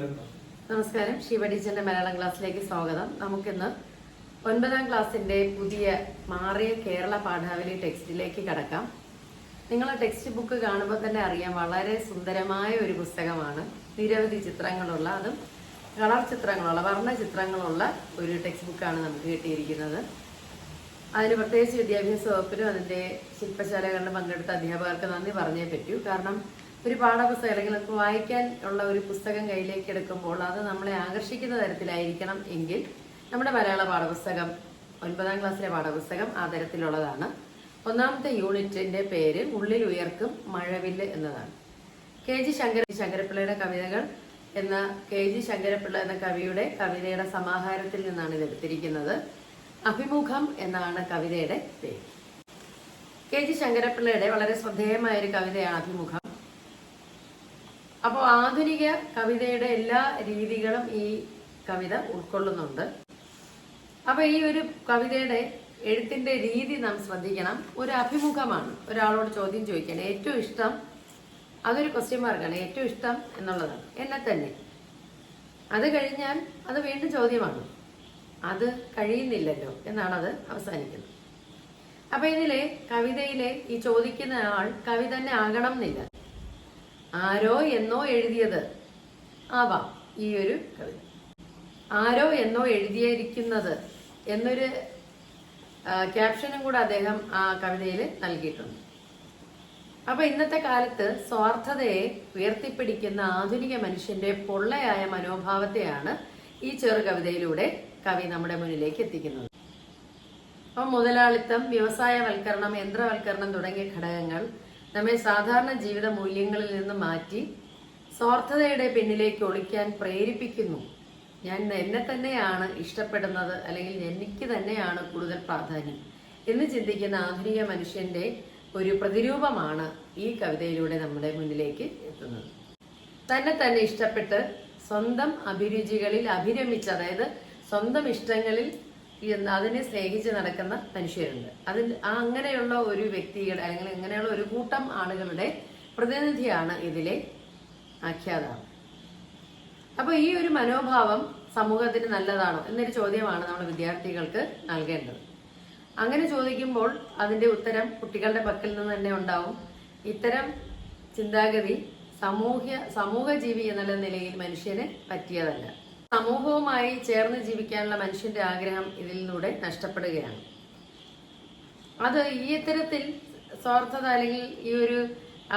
നമസ്കാരം. ശിവ ടീച്ചറിന്റെ മലയാളം ക്ലാസ്സിലേക്ക് സ്വാഗതം. നമുക്കിന്ന് ഒൻപതാം ക്ലാസ്സിന്റെ പുതിയ മാറിയ കേരള പാഠാവലി ടെക്സ്റ്റിലേക്ക് കടക്കാം. നിങ്ങൾ ടെക്സ്റ്റ് ബുക്ക് കാണുമ്പോൾ തന്നെ അറിയാം വളരെ സുന്ദരമായ ഒരു പുസ്തകമാണ്. നിരവധി ചിത്രങ്ങളുള്ള അതും കളർ ചിത്രങ്ങളുള്ള വർണ ചിത്രങ്ങളുള്ള ഒരു ടെക്സ്റ്റ് ബുക്കാണ് നമുക്ക് കിട്ടിയിരിക്കുന്നത്. അതിന് പ്രത്യേകിച്ച് വിദ്യാഭ്യാസ വകുപ്പിനും അതിന്റെ ശില്പശാലകളിലും പങ്കെടുത്ത അധ്യാപകർക്ക് നന്ദി പറഞ്ഞേ പറ്റൂ. കാരണം ഒരു പാഠപുസ്തകം അല്ലെങ്കിൽ നമുക്ക് വായിക്കാൻ ഉള്ള ഒരു പുസ്തകം കയ്യിലേക്ക് എടുക്കുമ്പോൾ അത് നമ്മളെ ആകർഷിക്കുന്ന തരത്തിലായിരിക്കണം എങ്കിൽ നമ്മുടെ മലയാള പാഠപുസ്തകം ഒൻപതാം ക്ലാസ്സിലെ പാഠപുസ്തകം ആ തരത്തിലുള്ളതാണ്. ഒന്നാമത്തെ യൂണിറ്റിന്റെ പേര് ഉള്ളിൽ ഉയർക്കും മഴവില്ല് എന്നതാണ്. കെ ജി ശങ്കര ശങ്കരപ്പിള്ളയുടെ കവിതകൾ എന്ന കെ ജി ശങ്കരപ്പിള്ള എന്ന കവിയുടെ കവിതയുടെ സമാഹാരത്തിൽ നിന്നാണ് ഇത് എടുത്തിരിക്കുന്നത്. അഭിമുഖം എന്നാണ് കവിതയുടെ പേര്. കെ ജി ശങ്കരപ്പിള്ളയുടെ വളരെ ശ്രദ്ധേയമായ ഒരു കവിതയാണ് അഭിമുഖം. അപ്പോൾ ആധുനിക കവിതയുടെ എല്ലാ രീതികളും ഈ കവിത ഉൾക്കൊള്ളുന്നുണ്ട്. അപ്പൊ ഈ ഒരു കവിതയുടെ എഴുത്തിന്റെ രീതി നാം ശ്രദ്ധിക്കണം. ഒരു അഭിമുഖമാണ് ഒരാളോട് ചോദ്യം ചോദിക്കണം ഏറ്റവും ഇഷ്ടം. അതൊരു ക്വസ്റ്റ്യൻ മാർക്കാണ് ഏറ്റവും ഇഷ്ടം എന്നുള്ളതാണ്. എന്നെ തന്നെ. അത് കഴിഞ്ഞാൽ അത് വീണ്ടും ചോദ്യമാണ്. അത് കഴിയുന്നില്ലല്ലോ എന്നാണ് അത് അവസാനിക്കുന്നത്. അപ്പൊ ഇതിലെ കവിതയിലെ ഈ ചോദിക്കുന്ന ആൾ കവി തന്നെ ആകണം എന്നില്ല. ആരോ എന്നോ എഴുതിയത്. ആവാം ഈ ഒരു കവിത ആരോ എന്നോ എഴുതിയിരിക്കുന്നത് എന്നൊരു ക്യാപ്ഷനും കൂടെ അദ്ദേഹം ആ കവിതയിൽ നൽകിയിട്ടുണ്ട്. അപ്പൊ ഇന്നത്തെ കാലത്ത് സ്വാർത്ഥതയെ ഉയർത്തിപ്പിടിക്കുന്ന ആധുനിക മനുഷ്യന്റെ പൊള്ളയായ മനോഭാവത്തെയാണ് ഈ ചെറു കവിതയിലൂടെ കവി നമ്മുടെ മുന്നിലേക്ക് എത്തിക്കുന്നത്. അപ്പൊ മുതലാളിത്തം വ്യവസായവൽക്കരണം യന്ത്രവൽക്കരണം തുടങ്ങിയ ഘടകങ്ങൾ നമ്മെ സാധാരണ ജീവിത മൂല്യങ്ങളിൽ നിന്ന് മാറ്റി സ്വാർത്ഥതയുടെ പിന്നിലേക്ക് ഒളിക്കാൻ പ്രേരിപ്പിക്കുന്നു. ഞാൻ എന്നെ തന്നെയാണ് ഇഷ്ടപ്പെടുന്നത് അല്ലെങ്കിൽ എനിക്ക് തന്നെയാണ് കൂടുതൽ പ്രാധാന്യം എന്ന് ചിന്തിക്കുന്ന ആധുനിക മനുഷ്യന്റെ ഒരു പ്രതിരൂപമാണ് ഈ കവിതയിലൂടെ നമ്മുടെ മുന്നിലേക്ക് എത്തുന്നത്. തന്നെ തന്നെ ഇഷ്ടപ്പെട്ട് സ്വന്തം അഭിരുചികളിൽ അഭിരമിച്ച് അതായത് സ്വന്തം ഇഷ്ടങ്ങളിൽ അതിനെ സ്നേഹിച്ച് നടക്കുന്ന മനുഷ്യരുണ്ട്. അതിൽ അങ്ങനെയുള്ള ഒരു വ്യക്തിയുടെ അല്ലെങ്കിൽ ഇങ്ങനെയുള്ള ഒരു കൂട്ടം ആളുകളുടെ പ്രതിനിധിയാണ് ഇതിലെ ആഖ്യാതാവ്. അപ്പൊ ഈ ഒരു മനോഭാവം സമൂഹത്തിന് നല്ലതാണോ എന്നൊരു ചോദ്യമാണ് നമ്മൾ വിദ്യാർത്ഥികൾക്ക് നൽകേണ്ടത്. അങ്ങനെ ചോദിക്കുമ്പോൾ അതിന്റെ ഉത്തരം കുട്ടികളുടെ പക്കൽ നിന്ന് തന്നെ ഉണ്ടാവും. ഇത്തരം ചിന്താഗതി സമൂഹ സമൂഹജീവി എന്നുള്ള നിലയിൽ മനുഷ്യന് പറ്റിയതല്ല. സമൂഹവുമായി ചേർന്ന് ജീവിക്കാനുള്ള മനുഷ്യന്റെ ആഗ്രഹം ഇതിലൂടെ നഷ്ടപ്പെടുകയാണ്. അത് ഈ ഇത്തരത്തിൽ സ്വാർത്ഥത അല്ലെങ്കിൽ ഈ ഒരു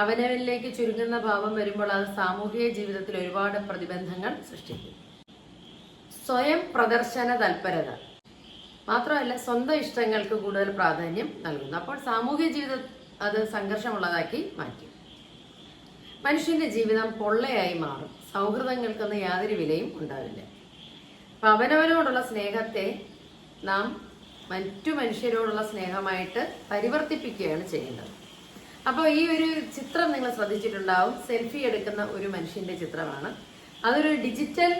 അവനവനിലേക്ക് ചുരുങ്ങുന്ന ഭാവം വരുമ്പോൾ അത് സാമൂഹിക ജീവിതത്തിൽ ഒരുപാട് പ്രതിബന്ധങ്ങൾ സൃഷ്ടിക്കും. സ്വയം പ്രദർശന തൽപരത. മാത്രമല്ല സ്വന്തം ഇഷ്ടങ്ങൾക്ക് കൂടുതൽ പ്രാധാന്യം നൽകുന്നു. അപ്പോൾ സാമൂഹിക ജീവിതം അത് സംഘർഷമുള്ളതാക്കി മാറ്റി. മനുഷ്യന്റെ ജീവിതം പൊള്ളയായി മാറും. സൗഹൃദങ്ങൾക്കൊന്നും യാതൊരു വിലയും ഉണ്ടാവില്ല. അപ്പൊ അവനവനോടുള്ള സ്നേഹത്തെ നാം മറ്റു മനുഷ്യരോടുള്ള സ്നേഹമായിട്ട് പരിവർത്തിപ്പിക്കുകയാണ് ചെയ്യുന്നത്. അപ്പോൾ ഈ ഒരു ചിത്രം നിങ്ങൾ ശ്രദ്ധിച്ചിട്ടുണ്ടാവും. സെൽഫി എടുക്കുന്ന ഒരു മനുഷ്യന്റെ ചിത്രമാണ്. അതൊരു ഡിജിറ്റൽ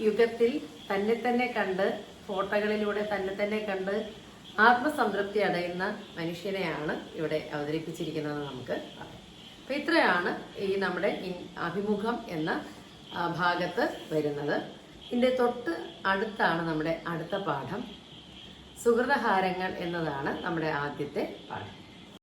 യുഗത്തിൽ തന്നെ തന്നെ കണ്ട് ഫോട്ടോകളിലൂടെ തന്നെ തന്നെ കണ്ട് ആത്മസംതൃപ്തി അടയുന്ന മനുഷ്യനെയാണ് ഇവിടെ അവതരിപ്പിച്ചിരിക്കുന്നത് നമുക്ക്. പറയാം അപ്പൊ ഇത്രയാണ് ഈ നമ്മുടെ അഭിമുഖം എന്ന ഭാഗത്ത് വരുന്നത്. ഇതിന്റെ തൊട്ട് അടുത്താണ് നമ്മുടെ അടുത്ത പാഠം. സുഹൃതഹാരങ്ങൾ എന്നതാണ് നമ്മുടെ ആദ്യത്തെ പാഠം.